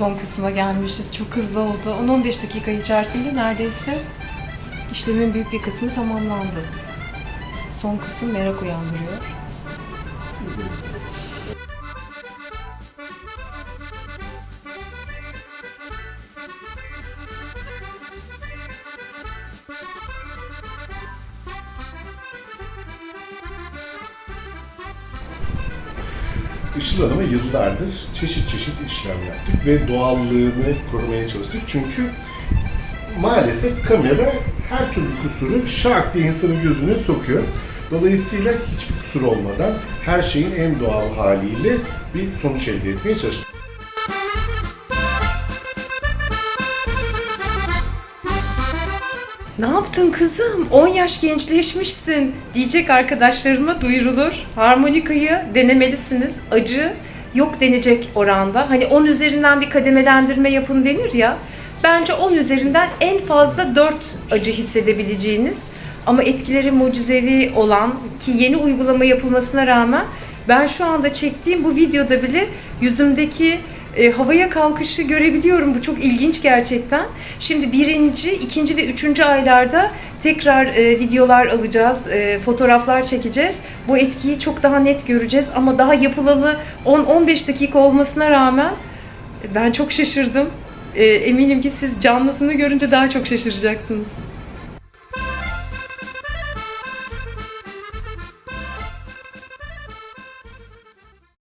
son kısma gelmişiz. Çok hızlı oldu. 10-15 dakika içerisinde neredeyse işlemin büyük bir kısmı tamamlandı. Son kısım merak uyandırıyor. Işıl Hanım'a yıllardır çeşit çeşit işlem yaptık ve doğallığını korumaya çalıştık. Çünkü maalesef kamera her türlü kusuru şak diye insanın gözüne sokuyor. Dolayısıyla hiçbir kusur olmadan her şeyin en doğal haliyle bir sonuç elde etmeye çalıştık. Ne yaptın kızım? 10 yaş gençleşmişsin diyecek arkadaşlarıma duyurulur. Harmonikayı denemelisiniz. Acı yok denecek oranda. Hani 10 üzerinden bir kademelendirme yapın denir ya. Bence 10 üzerinden en fazla 4 acı hissedebileceğiniz ama etkileri mucizevi olan ki yeni uygulama yapılmasına rağmen ben şu anda çektiğim bu videoda bile yüzümdeki e, havaya kalkışı görebiliyorum. Bu çok ilginç gerçekten. Şimdi birinci, ikinci ve üçüncü aylarda tekrar e, videolar alacağız, e, fotoğraflar çekeceğiz. Bu etkiyi çok daha net göreceğiz ama daha yapılalı 10-15 dakika olmasına rağmen ben çok şaşırdım. E, eminim ki siz canlısını görünce daha çok şaşıracaksınız.